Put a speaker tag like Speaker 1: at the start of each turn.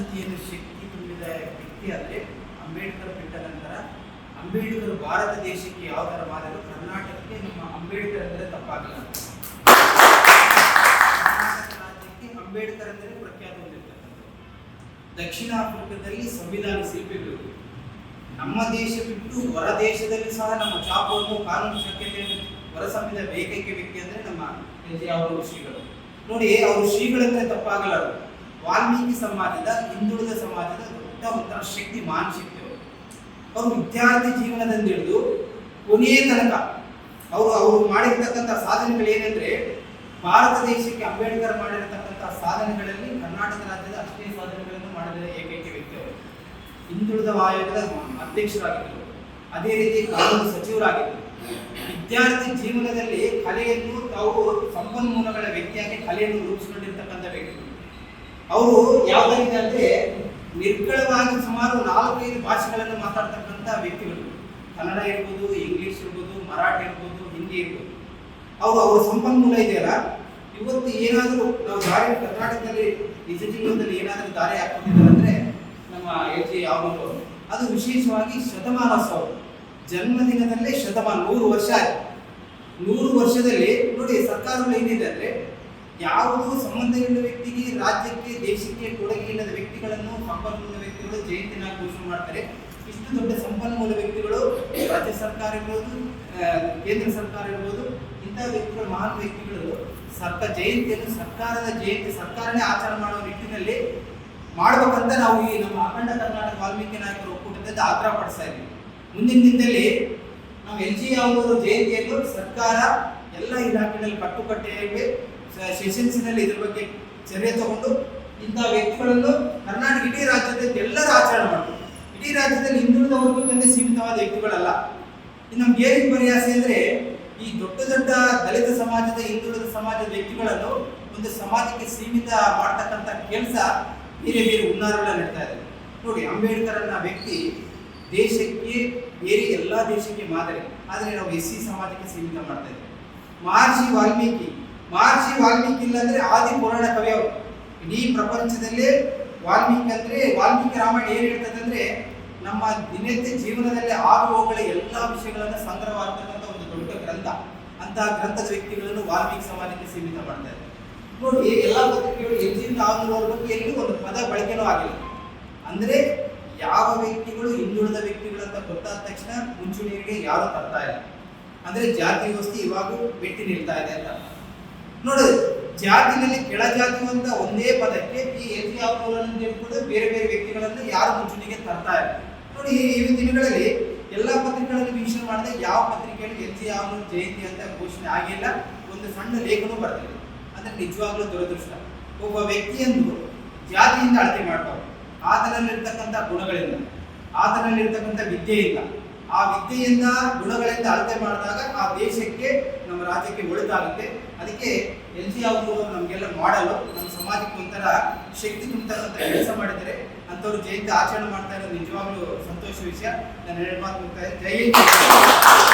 Speaker 1: ವಿದ್ಯಾರ್ಥಿಯನ್ನು ಶಕ್ತಿ ತುಂಬಿದ ವ್ಯಕ್ತಿ ಅಂದರೆ ಅಂಬೇಡ್ಕರ್ ಬಿಟ್ಟ ನಂತರ ಅಂಬೇಡ್ಕರ್ ಭಾರತ ದೇಶಕ್ಕೆ ಯಾವ ಥರ ಕರ್ನಾಟಕಕ್ಕೆ ನಮ್ಮ ಅಂಬೇಡ್ಕರ್ ಅಂದರೆ ತಪ್ಪಾಗಲ್ಲ. ಅಂಬೇಡ್ಕರ್ ಅಂದರೆ ಪ್ರಖ್ಯಾತ ಹೊಂದಿರ್ತಕ್ಕಂಥದ್ದು ದಕ್ಷಿಣ ಆಫ್ರಿಕಾದಲ್ಲಿ ಸಂವಿಧಾನ ಶಿಲ್ಪಿಗಳು ನಮ್ಮ ದೇಶ ಬಿಟ್ಟು ಹೊರ ದೇಶದಲ್ಲಿ ಸಹ ನಮ್ಮ ಚಾಪವನ್ನು ಕಾನೂನು ಹೊರ ಸಂವಿಧಾನ ಏಕೈಕ ವ್ಯಕ್ತಿ ಅಂದರೆ ನಮ್ಮ ಅವರು ಶ್ರೀಗಳು. ನೋಡಿ, ಅವರು ಶ್ರೀಗಳಂದ್ರೆ ತಪ್ಪಾಗಲಾರದು ವಾಲ್ಮೀಕಿ ಸಮಾಜದ, ಹಿಂದುಳಿದ ಸಮಾಜದ ದೊಡ್ಡ ಶಕ್ತಿ, ಮಹಾನ್ ಶಕ್ತಿ ಅವರು. ಅವರು ವಿದ್ಯಾರ್ಥಿ ಜೀವನದಿಂದ ಹಿಡಿದು ಕೊನೆಯ ತನಕ ಅವರು ಅವರು ಮಾಡಿರ್ತಕ್ಕಂಥ ಸಾಧನೆಗಳು ಏನಂದ್ರೆ ಭಾರತ ದೇಶಕ್ಕೆ ಅಂಬೇಡ್ಕರ್ ಮಾಡಿರತಕ್ಕಂಥ ಸಾಧನೆಗಳಲ್ಲಿ ಕರ್ನಾಟಕ ರಾಜ್ಯದ ಅಷ್ಟೇ ಸಾಧನೆಗಳನ್ನು ಮಾಡಿದ ಏಕೈಕ ವ್ಯಕ್ತಿ ಅವರು. ಹಿಂದುಳಿದ ಆಯೋಗದ ಅಧ್ಯಕ್ಷರಾಗಿದ್ದರು. ಅದೇ ರೀತಿ ಕಾನೂನು ಸಚಿವರಾಗಿದ್ದರು. ವಿದ್ಯಾರ್ಥಿ ಜೀವನದಲ್ಲಿ ಕಲೆಯನ್ನು ತಾವು ಸಂಪನ್ಮೂಲಗಳ ವ್ಯಕ್ತಿಯಾಗಿ ಕಲೆಯನ್ನು ರೂಪಿಸಿಕೊಂಡಿರ್ತಕ್ಕಂಥ ವ್ಯಕ್ತಿಗಳು. ಅವರು ಯಾವ್ದಾಗಿದೆ ಅಂದ್ರೆ ನಿರ್ಗಳವಾಗಿ ಸುಮಾರು ನಾಲ್ಕೈದು ಭಾಷೆಗಳನ್ನು ಮಾತಾಡ್ತಕ್ಕಂಥ ವ್ಯಕ್ತಿಗಳು. ಕನ್ನಡ ಇರ್ಬೋದು, ಇಂಗ್ಲಿಷ್ ಇರ್ಬೋದು, ಮರಾಠಿ ಇರ್ಬೋದು, ಹಿಂದಿ ಇರ್ಬೋದು. ಅವರು ಅವರ ಸಂಪನ್ಮೂಲ ಇದೆಯಲ್ಲ? ಇವತ್ತು ಏನಾದರೂ ನಾವು ದಾರಿ ಕರ್ನಾಟಕದಲ್ಲಿ ನಿಜ ಜೀವನದಲ್ಲಿ ಏನಾದರೂ ದಾರಿ ಹಾಕೊಂಡಿದ್ದಾರೆ ಅಂದರೆ ನಮ್ಮ ಎಚ್ ಜಿ ಅದು ವಿಶೇಷವಾಗಿ ಶತಮಾನೋತ್ಸವ ಜನ್ಮದಿನದಲ್ಲೇ ಶತಮಾನ, ನೂರು ವರ್ಷ ಆಯ್ತು. ನೂರು ವರ್ಷದಲ್ಲಿ ನೋಡಿ ಸರ್ಕಾರಗಳು ಏನಿದೆ ಅಂದ್ರೆ ಯಾವುದೂ ಸಂಬಂಧವಿಲ್ಲದ ವ್ಯಕ್ತಿಗೆ, ರಾಜ್ಯಕ್ಕೆ, ದೇಶಕ್ಕೆ ಕೊಡುಗೆ ಇಲ್ಲದ ವ್ಯಕ್ತಿಗಳನ್ನು ಸಂಪನ್ಮೂಲ ವ್ಯಕ್ತಿಗಳು ಜಯಂತಿನ ಘೋಷಣೆ ಮಾಡ್ತಾರೆ. ಇಷ್ಟು ದೊಡ್ಡ ಸಂಪನ್ಮೂಲ ವ್ಯಕ್ತಿಗಳು ರಾಜ್ಯ ಸರ್ಕಾರ ಇರ್ಬೋದು ಕೇಂದ್ರ ಸರ್ಕಾರ ಇರ್ಬೋದು ಇಂತಹ ವ್ಯಕ್ತಿಗಳು, ಮಹಾನ್ ವ್ಯಕ್ತಿಗಳು ಸರ್ಕಾರ ಜಯಂತಿಯನ್ನು, ಸರ್ಕಾರದ ಜಯಂತಿ, ಸರ್ಕಾರನೇ ಆಚರಣೆ ಮಾಡುವ ನಿಟ್ಟಿನಲ್ಲಿ ಮಾಡಬೇಕಂತ ನಾವು ಈ ನಮ್ಮ ಅಖಂಡ ಕರ್ನಾಟಕ ವಾಲ್ಮೀಕಿ ನಾಯಕರು ಒಕ್ಕೂಟದಿಂದ ಆಗ್ರಹ ಪಡಿಸ್ತಾ ಇದ್ದೀವಿ. ಮುಂದಿನ ದಿನದಲ್ಲಿ ನಾವು ಎಲ್ ಜಿ ಅವರು ಜಯಂತಿಯನ್ನು ಸರ್ಕಾರ ಎಲ್ಲ ಇಲಾಖೆಗಳಲ್ಲಿ ಕಟ್ಟುಕಟ್ಟೆಯಾಗಿ ಸೆಷನ್ಸ್ನಲ್ಲಿ ಇದ್ರ ಬಗ್ಗೆ ಚರ್ಚೆ ತಗೊಂಡು ಇಂಥ ವ್ಯಕ್ತಿಗಳನ್ನು ಕರ್ನಾಟಕ ಇಡೀ ರಾಜ್ಯದ ಎಲ್ಲರೂ ಆಚರಣೆ ಮಾಡಬೇಕು ಇಡೀ ರಾಜ್ಯದಲ್ಲಿ ಹಿಂದುಳಿದ ವರ್ಗಕ್ಕೆ ಸೀಮಿತವಾದ ವ್ಯಕ್ತಿಗಳಲ್ಲ. ಇನ್ನು ನಮ್ಗೆ ಏನಿಗೆ ಪರಿಹಾಸ ಅಂದ್ರೆ ಈ ದೊಡ್ಡ ದೊಡ್ಡ ದಲಿತ ಸಮಾಜದ, ಹಿಂದುಳಿದ ಸಮಾಜದ ವ್ಯಕ್ತಿಗಳನ್ನು ಒಂದು ಸಮಾಜಕ್ಕೆ ಸೀಮಿತ ಮಾಡ್ತಕ್ಕಂಥ ಕೆಲಸ ಬೇರೆ ಬೇರೆ ಹುನ್ನಾರಗಳ ನಡೀತಾ ಇದೆ. ನೋಡಿ ಅಂಬೇಡ್ಕರ್ ಅನ್ನ ವ್ಯಕ್ತಿ ದೇಶಕ್ಕೆ, ಬೇರೆ ಎಲ್ಲ ದೇಶಕ್ಕೆ ಮಾದರಿ. ಆದರೆ ನಾವು ಎಸ್ ಸಿ ಸಮಾಜಕ್ಕೆ ಸೀಮಿತ ಮಾಡ್ತಾ ಇದ್ದೇವೆ. ಮಹರ್ಷಿ ವಾಲ್ಮೀಕಿ ಮಹರ್ಷಿ ವಾಲ್ಮೀಕಿ ಇಲ್ಲಾಂದ್ರೆ ಆದಿ ಪುರಾಣ ಕವಿ ಅವರು. ಇಡೀ ಪ್ರಪಂಚದಲ್ಲೇ ವಾಲ್ಮೀಕಿ ಅಂದ್ರೆ ವಾಲ್ಮೀಕಿ ರಾಮಾಯಣ ಏನ್ ಹೇಳ್ತದೆ ಅಂದ್ರೆ ನಮ್ಮ ದಿನನಿತ್ಯ ಜೀವನದಲ್ಲಿ ಆಗು ಹೋಗುವ ಎಲ್ಲ ವಿಷಯಗಳನ್ನು ಸಂಗ್ರಹವಾಗ್ತಕ್ಕಂಥ ಒಂದು ದೊಡ್ಡ ಗ್ರಂಥ. ಅಂತಹ ಗ್ರಂಥದ ವ್ಯಕ್ತಿಗಳನ್ನು ವಾಲ್ಮೀಕಿ ಸಮಾಜಕ್ಕೆ ಸೀಮಿತ ಮಾಡ್ತಾ ಇದೆ ನೋಡಿ ಎಲ್ಲ ಪತ್ರಿಕೆಗಳು ಎಲ್ಲಿಂದ ಆಗುವ ಬಗ್ಗೆ ಎಲ್ಲೂ ಒಂದು ಪದ ಬಳಕೆನೂ ಆಗಿಲ್ಲ. ಅಂದ್ರೆ ಯಾವ ವ್ಯಕ್ತಿಗಳು, ಹಿಂದುಳಿದ ವ್ಯಕ್ತಿಗಳು ಅಂತ ಗೊತ್ತಾದ ತಕ್ಷಣ ಮುಂಚೂಣಿಗೆ ಯಾರು ತರ್ತಾ ಇಲ್ಲ. ಅಂದ್ರೆ ಜಾತಿ ವ್ಯವಸ್ಥೆ ಇವಾಗೂ ಬೆಟ್ಟಿ ನಿಲ್ತಾ ಇದೆ ಅಂತ. ನೋಡಿ, ಜಾತಿನಲ್ಲಿ ಕೆಳ ಜಾತಿ ಅಂತ ಒಂದೇ ಪದಕ್ಕೆ ಈ ಜಿ ಅವರನ್ನು ಹಿಡ್ಕೊಂಡು ಬೇರೆ ಬೇರೆ ವ್ಯಕ್ತಿಗಳನ್ನು ಯಾರು ಮುಂಚೂಣಿಗೆ ತರ್ತಾ ಇಲ್ಲ. ನೋಡಿ, ಈ ದಿನಗಳಲ್ಲಿ ಎಲ್ಲ ಪತ್ರಿಕೆಗಳಲ್ಲಿ ವೀಕ್ಷಣೆ ಮಾಡಿದ್ರೆ ಯಾವ ಪತ್ರಿಕೆಯಲ್ಲಿ ಸಿ ಅವರ ಜಯಂತಿ ಅಂತ ಘೋಷಣೆ ಆಗಿಲ್ಲ. ಒಂದು ಸಣ್ಣ ಲೇಖನ ಬರ್ತದೆ ಅಂದ್ರೆ ನಿಜವಾಗ್ಲೂ ದುರದೃಷ್ಟ. ಒಬ್ಬ ವ್ಯಕ್ತಿಯನ್ನು ಜಾತಿಯಿಂದ ಅಳತೆ ಮಾಡಬಾರ್ದು. ಆತನಲ್ಲಿರ್ತಕ್ಕಂಥ ಗುಣಗಳಿಲ್ಲ. ಆತನಲ್ಲಿರ್ತಕ್ಕಂಥ ವಿದ್ಯೆಯಿಂದ ಆ ವಿದ್ಯೆಯಿಂದ ಗುಣಗಳಿಂದ ಅಳತೆ ಮಾಡಿದಾಗ ಆ ದೇಶಕ್ಕೆ, ನಮ್ಮ ರಾಜ್ಯಕ್ಕೆ ಒಳಿತಾಗುತ್ತೆ. ಅದಕ್ಕೆ ಎಲ್ ಜಿ ಅವರು ನಮಗೆಲ್ಲ ಮಾಡಲು ನಮ್ಮ ಸಮಾಜಕ್ಕೆ ಒಂಥರ ಶಕ್ತಿ ತುಂಬತಕ್ಕಂಥ ಕೆಲಸ ಮಾಡಿದರೆ ಅಂಥವ್ರು ಜಯಂತಿ ಆಚರಣೆ ಮಾಡ್ತಾ ಇರೋದು ನಿಜವಾಗ್ಲೂ ಸಂತೋಷ ವಿಷಯ. ನಾನು ಎರಡು ಮಾತು ಮುಕ್ತಾಯ ಜೈ ಹಿಂದ್.